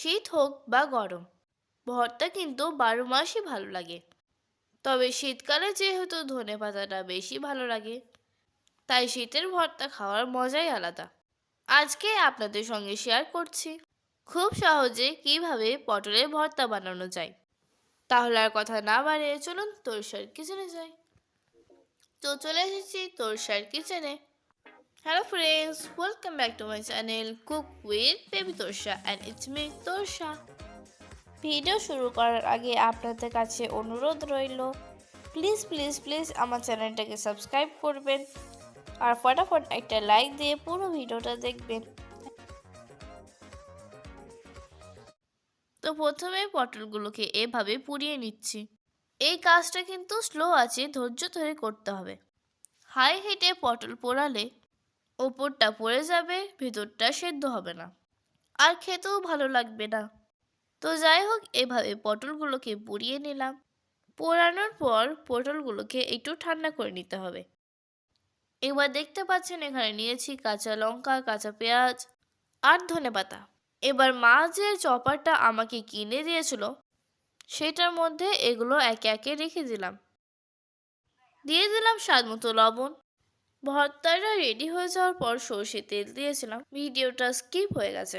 শীত হোক বা গরম, ভর্তা কিন্তু বারো মাসই ভালো লাগে। তবে শীতকালে যেহেতু ধনে পাতাটা বেশি ভালো লাগে, তাই শীতের ভর্তা খাওয়ার মজাই আলাদা। আজকে আপনাদের সঙ্গে শেয়ার করছি খুব সহজে কীভাবে পটলের ভর্তা বানানো যায়। তাহলে আর কথা না বাড়িয়ে চলুন তোরসার কিচেনে যাই। তো চলে এসেছি তোরসার কিচেনে। Hello friends welcome back to my channel cook with baby Torsa and it's me Torsa video শুরু করার আগে আপনাদের কাছে অনুরোধ রইল প্লিজ প্লিজ প্লিজ আমার চ্যানেলটাকে সাবস্ক্রাইব করবেন আর ফটাফট একটা লাইক দিয়ে পুরো ভিডিওটা দেখবেন। তো প্রথমে পটলগুলোকে এভাবে পুড়িয়ে নিচ্ছি। এই কাজটা কিন্তু স্লো আছে, ধৈর্য ধরে করতে হবে। হাই হিটে পটল পোড়ালে ওপরটা পড়ে যাবে, ভেতরটা সেদ্ধ হবে না। আর খেতেও ভালো লাগবে না। তো যাই হোক, এভাবে পটলগুলোকে পুড়িয়ে নিলাম। পোড়ানোর পর পটলগুলোকে একটু ঠান্ডা করে নিতে হবে। এবার দেখতে পাচ্ছেন, এখানে নিয়েছি কাঁচা লঙ্কা, কাঁচা পেঁয়াজ আর ধনে পাতা। এবার মা যে চপারটা আমাকে কিনে দিয়েছিল, সেটার মধ্যে এগুলো একে একে রেখে দিলাম। দিয়ে দিলাম স্বাদ মতো লবণ। ভর্তাটা রেডি হয়ে যাওয়ার পর সর্ষে তেল দিয়েছিলাম। ভিডিওটা স্কিপ হয়ে গেছে।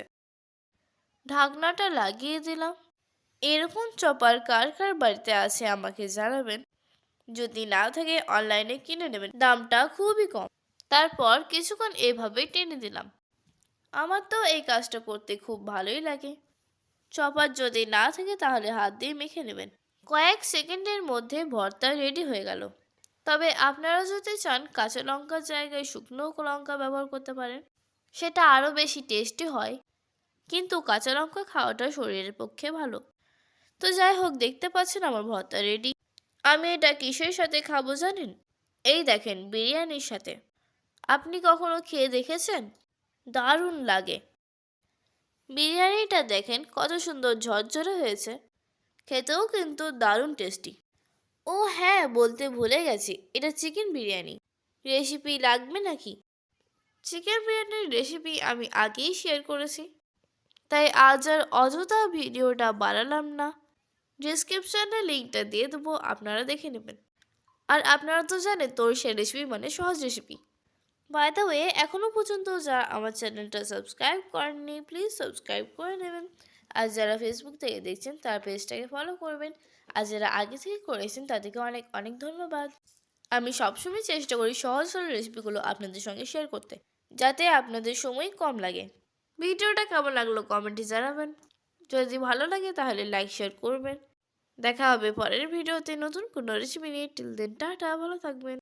ঢাকনাটা লাগিয়ে দিলাম। এরকম চপার কার কার বাড়িতে আছে আমাকে জানাবেন। যদি না থাকে অনলাইনে কিনে নেবেন। দামটা খুবই কম। তারপর কিছুক্ষণ এভাবে টেনে দিলাম। আমার তো এই কাজটা করতে খুব ভালোই লাগে। চপার যদি না থাকে তাহলে হাত দিয়ে মেখে নেবেন। কয়েক সেকেন্ডের মধ্যে ভর্তা রেডি হয়ে গেল। তবে আপনারা যদি চান কাঁচা লঙ্কার জায়গায় শুকনো লঙ্কা ব্যবহার করতে পারেন, সেটা আরও বেশি টেস্টি হয়। কিন্তু কাঁচা লঙ্কা খাওয়াটা শরীরের পক্ষে ভালো। তো যাই হোক, দেখতে পাচ্ছেন আমার ভর্তা রেডি আমি এটা কিসের সাথে খাব জানেন? এই দেখেন, বিরিয়ানির সাথে। আপনি কখনো খেয়ে দেখেছেন? দারুণ লাগে। বিরিয়ানিটা দেখেন কত সুন্দর ঝরঝরে হয়েছে। খেতেও কিন্তু দারুণ টেস্টি ও হ্যাঁ বলতে ভুলে গেছি। এটা চিকেন বিরিয়ানি। রেসিপি লাগবে নাকি? চিকেন বিরিয়ানির রেসিপি আমি আগেই শেয়ার করেছি। তাই আজ আর অযথা ভিডিওটা বাড়ালাম না। ডিসক্রিপশানে লিঙ্কটা দিয়ে দেবো, আপনারা দেখে নেবেন। আর আপনারা তো জানেন তোর সে রেসিপি মানে সহজ রেসিপি বাই ওয়ে এখনও পর্যন্ত যারা আমার চ্যানেলটা সাবস্ক্রাইব করেননি প্লিজ সাবস্ক্রাইব করে নেবেন। আর যারা ফেসবুক থেকে দেখছেন, তার পেজটাকে ফলো করবেন। আর যারা আগে থেকে করেছেন, তাদেরকে অনেক অনেক ধন্যবাদ। আমি সবসময় চেষ্টা করি সহজ, সরল রেসিপিগুলো আপনাদের সঙ্গে শেয়ার করতে, যাতে আপনাদের সময় কম লাগে। ভিডিওটা কেমন লাগল কমেন্টে জানাবেন। যদি ভালো লাগে, তাহলে লাইক শেয়ার করবেন। দেখা হবে পরের ভিডিওতে নতুন কোনো রেসিপি নিয়ে। টিল দেন টাটা, ভালো থাকবেন।